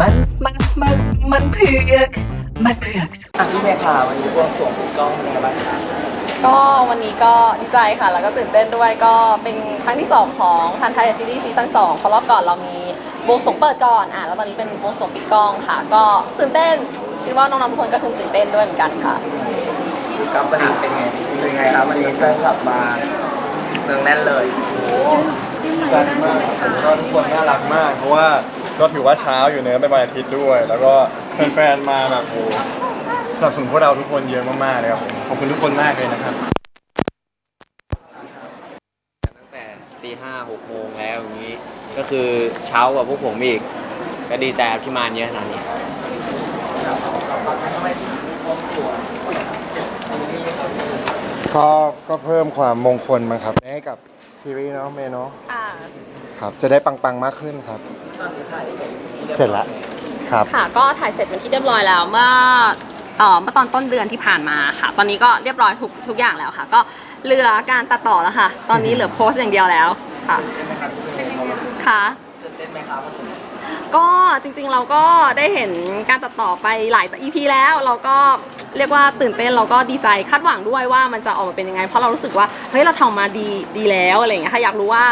มันมันมันมันเผือกมันเผือกอะพี่เมย์ค่ะวันนี้บวงสรวงปิดกล้องเป็นไงบ้างคะก็วันนี้ก็ดีใจค่ะ แล้วก็ตื่นเต้นด้วยก็เป็นครั้งที่ 2 ของทันไทยซีรีส์ซีซั่น2เพราะรอบก่อนเรามีวงสงเปิดก่อนอะแล้วตอนนี้เป็นวงสงปิดกล้องค่ะ ก็ตื่นเต้นคิดว่าน้องๆทุกคนก็คงตื่นเต้นด้วยเหมือนกันค่ะกับประดิษฐ์เป็นไงเป็นไงครับวันนี้แฟนคลับมาเนืองแน่นเลยใจมากผมก็ทุกคนน่ารักมากเพราะว่า ก็ถือว่าเช้าอยู่เนื้อะเป็นวันอาทิตย์ด้วย แล้วก็แฟนๆมาแบบโอ้สนับสนุนพวกเราทุกคนเยอะมากๆเลยครับผมขอบคุณทุกคนมากเลยนะครับ ตั้งแต่ตีห้าหกโมงแล้วอย่างนี้ ก็คือเช้ากว่าพวกผมอีก ก็ดีใจครับที่มาเยอะขนาดนี้ ก็ก็เพิ่มความมงคลมั้งครับให้กับ ซีรีส์เนาะเมย์เนาะค่ะครับ จะได้ปังๆมากขึ้นครับ เสร็จแล้วครับ ค่ะก็ถ่ายเสร็จเป็นที่เรียบร้อยแล้วเมื่อเอ่อเมื่อตอนต้นเดือนที่ผ่านมาค่ะ ตอนนี้ก็เรียบร้อยทุกทุกอย่างแล้วค่ะ ก็เหลือการตัดต่อแล้วค่ะ ตอนนี้เหลือโพสต์อย่างเดียวแล้วค่ะค่ะ ตื่นเต้นไหมครับก็จริงๆเราก็ได้เห็นการตัดต่อไปหลาย EP แล้ว เราก็ เรียกว่าตื่นเต้นเราก็ดีใจคาดหวังด้วยว่ามันจะออกมาเป็นยังไง เพราะเรารู้สึกว่าเฮ้ยเราทำมาดีดีแล้วอะไรอย่างเงี้ยค่ะอยากรู้ว่า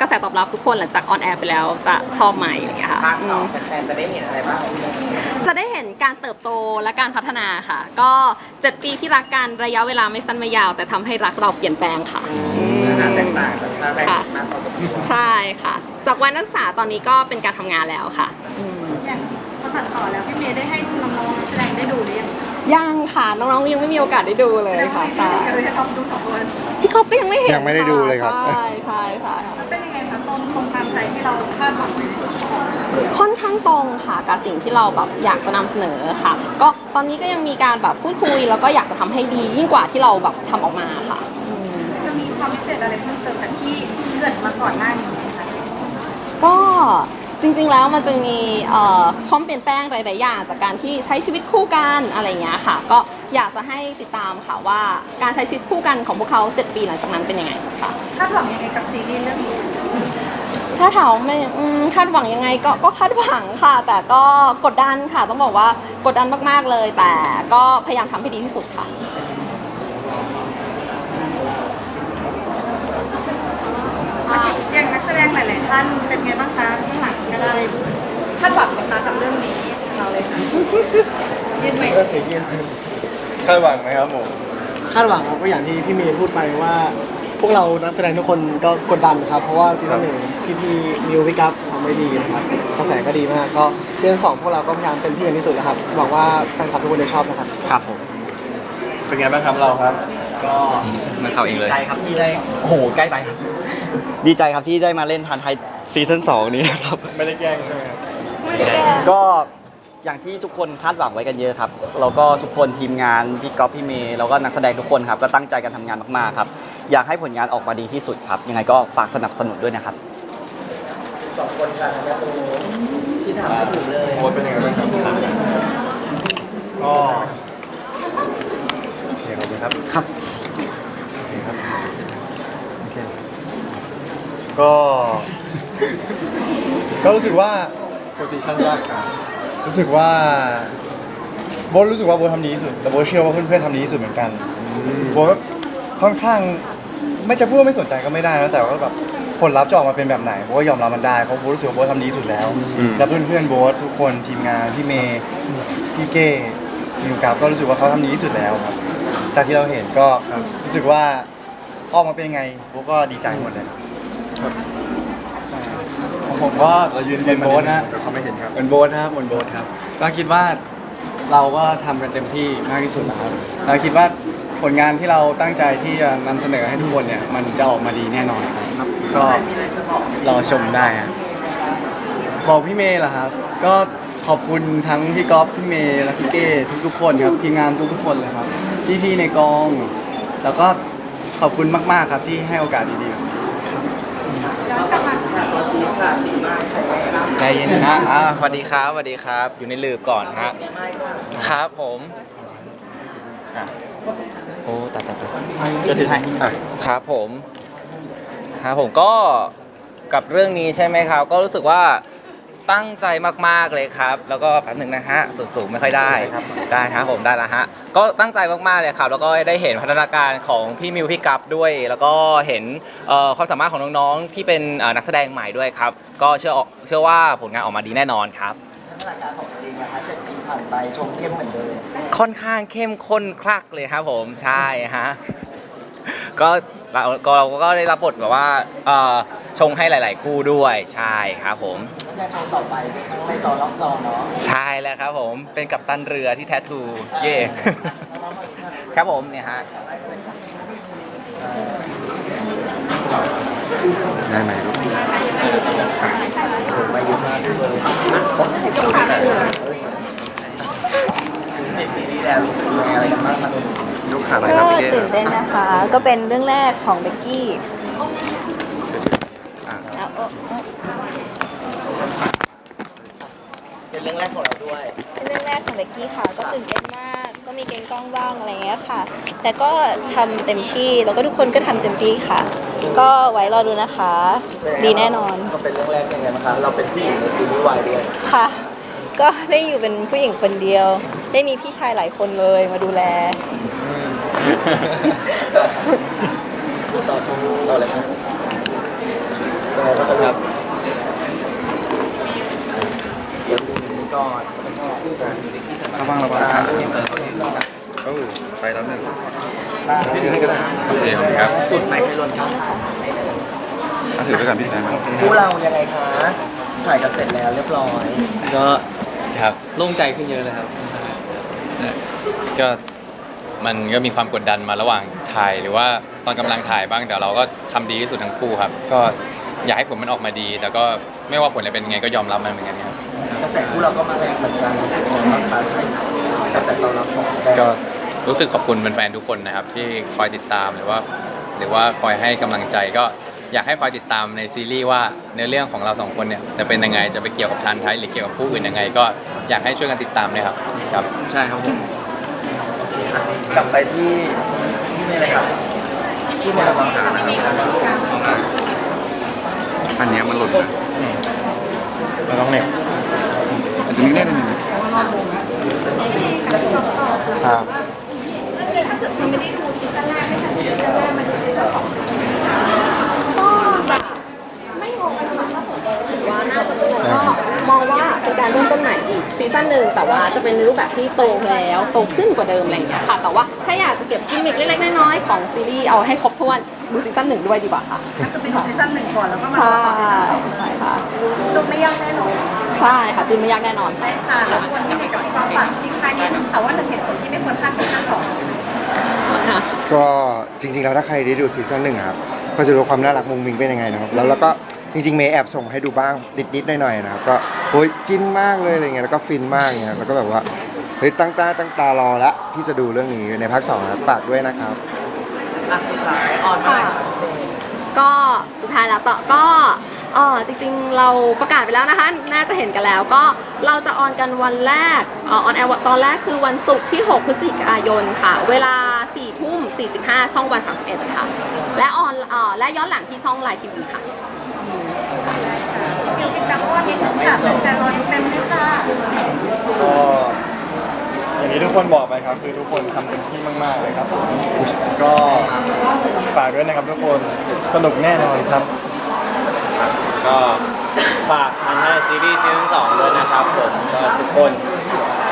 กระแสตอบรับทุกคนหลังจากออนแอร์ไปแล้วจะชอบไหมอะไรอย่างเงี้ยค่ะภาคอืสองมแฟนๆจะได้เห็นอะไรบ้าง จะได้เห็นการเติบโตและการพัฒนาค่ะ ก็เจ็ดปีที่รักกันระยะเวลาไม่สั้นไม่ยาว แต่ทำให้รักเราเปลี่ยนแปลงค่ะเนื้อหาแตกต่างจากภาคแรกค่ะมากพอสมควรใช่ค่ะ จากวันนักศึกษาตอนนี้ก็เป็นการทำงานแล้วค่ะอืมอย่างพอตัดต่อแล้ว ยังยังค่ะน้องๆยังไม่มีโอกาสได้ดูเลยค่ะใช่ได้ให้เขาดูสองคนพี่เขาก็ยังไม่เห็นยังไม่ได้ดูเลยครับ ใช่ใช่ใช่ค่ะแล้วเป็นยังไงคะตรงตรงตามใจที่เราคาดหวังไหมค่อนข้างตรงค่ะกับสิ่งที่เราแบบอยากจะนำเสนอค่ะ ก็ตอนนี้ก็ยังมีการแบบพูดคุยแล้วก็อยากจะทำให้ดียิ่งกว่าที่เราแบบทำออกมาค่ะอืมจะมีความพิเศษอะไรเพิ่มเติมจากที่เกิดมาก่อนหน้านี้ไหมคะก็ จริงๆแล้วมันจะมีเอ่อความเปลี่ยนแปลงหลายๆอย่างจากการที่ใช้ชีวิตคู่กันอะไรอย่างเงี้ยค่ะ ก็อยากจะให้ติดตามค่ะว่าการใช้ชีวิตคู่กันของพวกเขา 7 ปีหลังจากนั้นเป็นยังไงค่ะคาดหวังยังไงกับซีรีส์เรื่องนี้ถ้าถามไม่อืมคาดหวังยังไงก็ก็คาดหวังค่ะ แต่ก็กดดันค่ะ ต้องบอกว่ากดดันมากๆเลย แต่ก็พยายามทำให้ดีที่สุดค่ะอย่างนักแสดงหลายๆท่าน คาดหวังไหมคะกับเรื่องนี้ของเราเลยค่ะยืนไหมก็เสียเย็นคาดหวังไหมครับผมคาดหวังครับก็อย่างที่พี่เมย์พูดไปว่า พวกเรานักแสดงทุกคนก็กดดันครับ เพราะว่าซีซั่นหนึ่งพี่พี่มิวพี่กัฟทำไม่ดีนะครับกระแสก็ดีมากก็เดือนสองพวกเราก็พยายามเต็มที่อย่างที่สุดแล้วครับหวังว่าแฟนคลับทุกคนจะชอบนะครับครับผมเป็นไงบ้างครับเราครับ ก็มันเข้าเองเลยใจครับที่ได้โอ้โหใกล้ไปครับ ดีใจครับที่ได้มาเล่นทันไทยซีซั่น2นี้นะครับ ไม่ได้แกล้งใช่ไหมครับ ก็อย่างที่ทุกคนคาดหวังไว้กันเยอะครับแล้วก็ทุกคนทีมงานพี่ก๊อฟพี่เมย์แล้วก็นักแสดงทุกคนครับก็ตั้งใจกันทำงานมากๆครับอยากให้ผลงานออกมาดีที่สุดครับ ยังไงก็ฝากสนับสนุนด้วยนะครับสองคนกันนะที่ถามไม่ถูกเลยโค้ดเป็นยังไงบ้างครับก็โอเคขอบคุณครับครับโอเคครับโอเคก็ก็รู้สึกว่า โพสิชันยากกันรู้สึกว่าโบทรู้สึกว่าโบททำดีที่สุด แต่โบทเชื่อว่าเพื่อนๆทำดีที่สุดเหมือนกันโบทค่อนข้างไม่จะพูดว่าไม่สนใจก็ไม่ได้นะแต่ว่าแบบผลลัพธ์จะออกมาเป็นแบบไหนโบทก็ยอมรับมันได้เพราะโบทรู้สึกว่าโบททำดีที่สุดแล้วแล้วเพื่อนๆโบททุกคนทีมงานพี่เมย์พี่เก้มิวกับก็รู้สึกว่าเขาทำดีที่สุดแล้วครับ จากที่เราเห็นก็รู้สึกว่าออกมาเป็นยังไงโบทก็ดีใจหมดเลยครับ ผมก็เรายืนเป็นโบ๊ทนะเดี๋ยวเขาไม่เห็นครับเหมือนโบ๊ทนะครับเหมือนโบ๊ทครับก็คิดว่าเราก็ทำกันเต็มที่มากที่สุดแล้วครับเราคิดว่าผลงานที่เราตั้งใจที่จะนำเสนอให้ทุกคนเนี่ยมันจะออกมาดีแน่นอนครับก็รอชมได้ครับบอกพี่เมย์เหรอครับ ก็ขอบคุณทั้งพี่ก๊อฟพี่เมย์และพี่เก้ทุกๆคนครับทีมงานทุกๆคนเลยครับพี่ๆในกอง แล้วก็ขอบคุณมากๆครับที่ให้โอกาสดีๆ ใจเย็นนะอ่าสวัสดีครับสวัสดีครับ อยู่ในลืบก่อนฮะครับผมอะโอ้ตัดตัดตัดจะถือให้ครับผมครับผมก็กับเรื่องนี้ใช่ไหมครับ ก็รู้สึกว่า ตั้งใจมากๆเลยครับ แล้วก็แป๊บหนึ่งนะฮะส่วนสูงไม่ค่อยได้ได้ครับผมได้แล้วฮะก็ตั้งใจมากๆเลยครับ แล้วก็ได้เห็นพัฒนาการของพี่มิวพี่กัฟด้วย แล้วก็เห็นเอ่อความสามารถของน้องๆที่เป็นเอ่อนักแสดงใหม่ด้วยครับ ก็เชื่อเชื่อว่าผลงานออกมาดีแน่นอนครับ พัฒนาการของตัวเองนะคะเจ็ดปีผ่านไปชมเข้มเหมือนเดิมค่อนข้างเข้มข้นคลักเลยครับผมใช่ฮะก็เราก็เราก็ได้รับบทแบบว่าเอ่อชงให้หลาย ๆ คู่ด้วยใช่ครับผม งานโชว์ต่อไปไม่ต่อล็อกต่อเนาะใช่แล้วครับผมเป็นกัปตันเรือที่แท้ทูเย่ครับผมเนี่ยฮะได้ไหมลูกในซีรีส์แล้วรู้สึกยังไงอะไรกันบ้างครับลูกขาอะไรครับก็พี่เด้ตื่นเต้นนะคะ ก็เป็นเรื่องแรกของเบกกี้อะเอาเอาเอา เป็นเรื่องแรกของเราด้วย เป็นเรื่องแรกของเบกกี้ค่ะ ก็ตื่นเต้นมาก ก็มีเกรงกล้องบ้างอะไรเงี้ยค่ะ แต่ก็ทำเต็มที่ แล้วก็ทุกคนก็ทำเต็มที่ค่ะ ก็ไว้รอดูนะคะ ดีแน่นอน ก็เป็นเรื่องแรกยังไงบ้างคะ เราเป็นผู้หญิงในซีรีส์วายด้วยค่ะ ก็ได้อยู่เป็นผู้หญิงคนเดียว ได้มีพี่ชายหลายคนเลยมาดูแล ต่อทุต่อเลยครับยังไงบ้างครับเดี๋ยวซีรีส์ ก่อนระวังระวังครับเอ้าไปแล้วหนึ่งพี่ถือให้ก็ได้โอเคครับสุดไหมใครล้นครับอะถือไปก่อนพี่ได้ไหมคู่เรายังไงคะถ่ายกันเสร็จแล้วเรียบร้อย ก็ครับโล่งใจขึ้นเยอะเลยครับ ก็มันก็มีความกดดันมาระหว่างถ่ายหรือว่าตอนกำลังถ่ายบ้างแต่เราก็ทำดีที่สุดทั้งคู่ครับ ก็อยากให้ผลมันออกมาดี แต่ก็ไม่ว่าผลจะเป็นยังไงก็ยอมรับมันเหมือนกันครับ ระแสคู่เราก็มาแรงเหมือนกันรู้สึกยังไงบ้างคะใช่กระแสตอบรับของแฟนก็รู้สึกขอบคุณแฟนๆทุกคนนะครับ ที่คอยติดตามหรือว่า หรือว่าคอยให้กำลังใจก็อยากให้คอยติดตามในซีรีส์ว่าเนื้อเรื่องของเราสองคนเนี่ยจะเป็นยังไงจะไปเกี่ยวกับทานไทยหรือเกี่ยวกับผู้อื่นยังไง ก็อยากให้ช่วยกันติดตามด้วยครับครับ ใช่ครับผม กลับไปที่ที่นี่เลยครับที่มรดกหานะครับอันเนี้ยมันหล่นนะ มันต้องเหน็บอันนี้แน่นอน ครับถ้าเกิดคุณไม่ได้ดูซีซั่นแรกไม่ทันซีซั่นแรกมาดูซีซั่นสองก็แบบไม่งงกันค่ะถ้าผมถือว่าน่าจะเป็นก็มองว่าเป็นการเริ่มต้นใหม่อีกซีซั่นหนึ่งแต่ว่าจะเป็นรูปแบบที่โตแล้วโตขึ้นกว่าเดิมอะไรอย่างเงี้ยค่ะ แต่ว่าถ้าอยากจะเก็บกิมมิคเล็กๆน้อยๆของซีรีส์เอาให้ครบถ้วนดูซีซั่นหนึ่งด้วยดีกว่าค่ะน่าจะเป็นซีซั่นหนึ่งก่อนแล้วก็มาใช่ต่อซีซั่นสองใช่ค่ะดูไม่ยากแน่นอน ใช่ค่ะจูนไม่ยากแน่นอนใช่ค่ะแล้วควรที่มีกับความฝันที่ใครนิดนึงค่ะว่าหนึ่งเหตุผลที่ไม่ควรพลาดซีซั่นสองค่ะก็จริงๆแล้วถ้าใครได้ดูซีซั่นหนึ่งอะครับก็จะรู้ความน่ารักมุงมิงเป็นยังไงนะครับแล้วแล้วก็จริงๆเมย์แอบส่งให้ดูบ้างนิดๆหน่อยๆนะครับก็โอ้ยจิ้นมากเลยอะไรเงี้ยแล้วก็ฟินมากเงี้ยแล้วก็แบบว่าเฮ้ยตั้งตาตั้งตารอละที่จะดูเรื่องนี้ในภาคสองนะครับฝากด้วยนะครับอะสุดท้ายออนเมื่อไหร่ครับก็สุดท้ายแล้วต่อก็ เออจริงๆเราประกาศไปแล้วนะคะ น่าจะเห็นกันแล้วก็เราจะออนกันวันแรกเออนแอร์ตอนแรกคือวันศุกร์ที่ 6 พฤศจิกายนค่ะ เวลา4ทุ่ม45 ช่องวัน 31 ค่ะ และออนเออและย้อนหลังที่ช่องไลน์ทีวีค่ะเดี๋ยวปิดตาเพราะว่ามีถึงค่ะแฟนๆรอดูเต็มเลยค่ะก็อย่างที่ทุกคนบอกไปครับ คือทุกคนทำเต็มที่มาก ๆ เลยครับผมก็ฝากด้วยนะครับทุกคนสนุกแน่นอนครับ ก็ฝากทันให้ซีรีส์ซีซั่นสองด้วยนะครับผมก็ทุกคน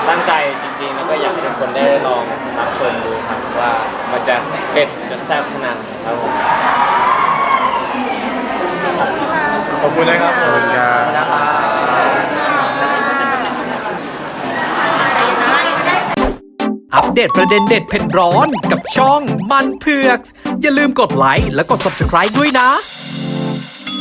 ตั้งใจจริงๆ แล้วก็อยากให้ทุกคนได้ลองรับชมดูครับว่ามันจะเผ็ดจะแซ่บขนาดไหนครับผมขอบคุณนะครับขอบคุณครับ อัปเดตประเด็นเด็ดเผ็ดร้อนกับช่องมันเผือก อย่าลืมกดไลค์และกด subscribe ด้วยนะ